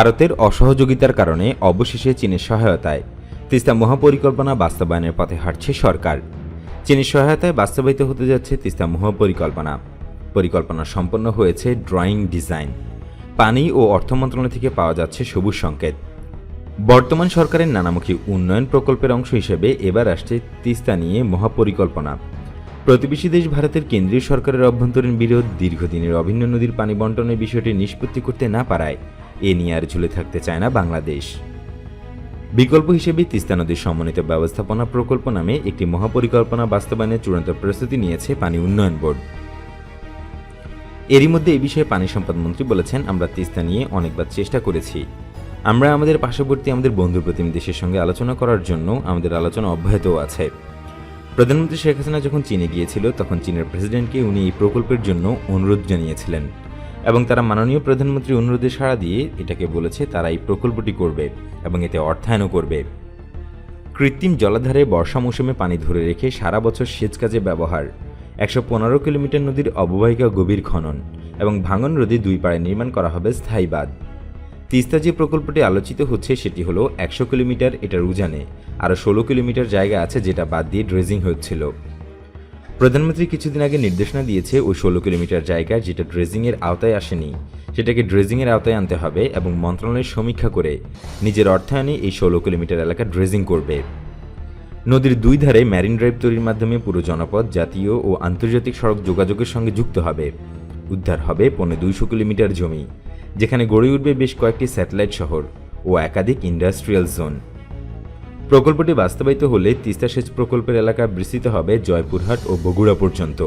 ভারতের অসহযোগিতার কারণে অবশেষে চীনের সহায়তায় তিস্তা মহাপরিকল্পনা বাস্তবায়নের পথে হাঁটছে সরকার। চীনের সহায়তায় বাস্তবায়িত হতে যাচ্ছে তিস্তা মহাপরিকল্পনা। পরিকল্পনা সম্পন্ন হয়েছে ড্রয়িং ডিজাইন। পানি ও অর্থ মন্ত্রণালয় থেকে পাওয়া যাচ্ছে সবুজ সংকেত। বর্তমান সরকারের নানামুখী উন্নয়ন প্রকল্পের অংশ হিসেবে এবার আসছে তিস্তা নিয়ে মহাপরিকল্পনা। প্রতিবেশী দেশ ভারতের কেন্দ্রীয় সরকারের অভ্যন্তরীণ বিরোধ দীর্ঘদিনের অভিন্ন নদীর পানি বন্টনের বিষয়টি নিষ্পত্তি করতে না পারায় এ নিয়ে আর ঝুলে থাকতে চায় না বাংলাদেশ। বিকল্প হিসেবে তিস্তা নদীর সমন্বিত ব্যবস্থাপনা প্রকল্প নামে একটি মহাপরিকল্পনা বাস্তবায়নের চূড়ান্ত প্রস্তুতি নিয়েছে পানি উন্নয়ন বোর্ড। এরই মধ্যে এই বিষয়ে পানি সম্পদ মন্ত্রী বলেছেন, আমরা তিস্তা নিয়ে অনেকবার চেষ্টা করেছি। আমরা আমাদের পার্শ্ববর্তী আমাদের বন্ধু প্রতিনিধি দেশের সঙ্গে আলোচনা করার জন্য আমাদের আলোচনা অব্যাহতও আছে। প্রধানমন্ত্রী শেখ হাসিনা যখন চীনে গিয়েছিল, তখন চীনের প্রেসিডেন্টকে উনি এই প্রকল্পের জন্য অনুরোধ জানিয়েছিলেন। এবং তারা মাননীয় প্রধানমন্ত্রী অনুরোধে সাড়া দিয়ে এটাকে বলেছে তারা এই প্রকল্পটি করবে এবং এতে অর্থায়নও করবে। কৃত্রিম জলাধারে বর্ষা মৌসুমে পানি ধরে রেখে সারা বছর সেচ কাজে ব্যবহার, একশো পনেরো কিলোমিটার নদীর অববাহিকা গভীর খনন এবং ভাঙন নদী দুই পাড়ে নির্মাণ করা হবে স্থায়ী বাঁধ। তিস্তা যে প্রকল্পটি আলোচিত হচ্ছে সেটি হলো একশো কিলোমিটার, এটার উজানে। আরও ষোলো কিলোমিটার জায়গা আছে যেটা বাদ দিয়ে ড্রেজিং হচ্ছিল। প্রধানমন্ত্রী কিছুদিন আগে নির্দেশনা দিয়েছে ওই ষোলো কিলোমিটার জায়গা যেটা ড্রেজিংয়ের আওতায় আসেনি। সেটাকে ড্রেজিংয়ের আওতায় আনতে হবে এবং মন্ত্রণালয়ের সমীক্ষা করে নিজের অর্থায়নে এই ষোলো কিলোমিটার এলাকা ড্রেজিং করবে। নদীর দুই ধারে ম্যারিন ড্রাইভ তৈরির মাধ্যমে পুরো জনপদ জাতীয় ও আন্তর্জাতিক সড়ক যোগাযোগের সঙ্গে যুক্ত হবে। উদ্ধার হবে পৌনে দুইশো কিলোমিটার জমি, যেখানে গড়ে উঠবে বেশ কয়েকটি স্যাটেলাইট শহর ও একাধিক ইন্ডাস্ট্রিয়াল জোন। প্রকল্পটি বাস্তবায়িত হলে তিস্তা সেচ প্রকল্পের এলাকা বিস্তৃত হবে জয়পুরহাট ও বগুড়া পর্যন্ত,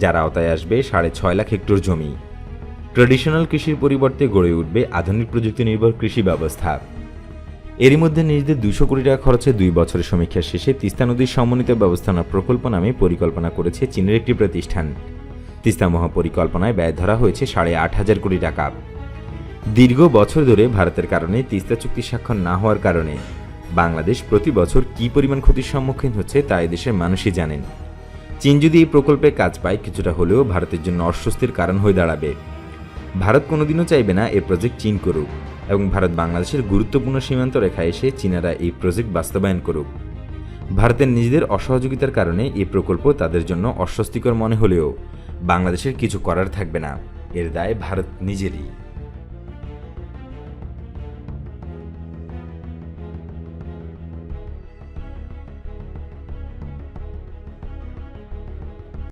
যার আওতায় আসবে সাড়ে ছয় লাখ হেক্টর জমি। ট্র্যাডিশনাল কৃষির পরিবর্তে গড়ে উঠবে আধুনিক প্রযুক্তি নির্ভর কৃষি ব্যবস্থা। এরই মধ্যে নিজেদের দুশো কোটি টাকা খরচে দুই বছরের সমীক্ষা শেষে তিস্তা নদীর সমন্বিত ব্যবস্থাপনা প্রকল্প নামে পরিকল্পনা করেছে চীনের একটি প্রতিষ্ঠান। তিস্তা মহাপরিকল্পনায় ব্যয় ধরা হয়েছে সাড়ে আট হাজার কোটি টাকা। দীর্ঘ বছর ধরে ভারতের কারণে তিস্তা চুক্তি স্বাক্ষর না হওয়ার কারণে বাংলাদেশ প্রতি বছর কী পরিমাণ ক্ষতির সম্মুখীন হচ্ছে তা এদেশের মানুষই জানেন। চীন যদি এই প্রকল্পে কাজ পায়, কিছুটা হলেও ভারতের জন্য অস্বস্তির কারণ হয়ে দাঁড়াবে। ভারত কোনোদিনও চাইবে না এই প্রজেক্ট চীন করুক এবং ভারত বাংলাদেশের গুরুত্বপূর্ণ সীমান্ত রেখা এসে চীনারা এই প্রজেক্ট বাস্তবায়ন করুক। ভারতের নিজেদের অসহযোগিতার কারণে এই প্রকল্প তাদের জন্য অস্বস্তিকর মনে হলেও বাংলাদেশের কিছু করার থাকবে না। এর দায় ভারত নিজেরই।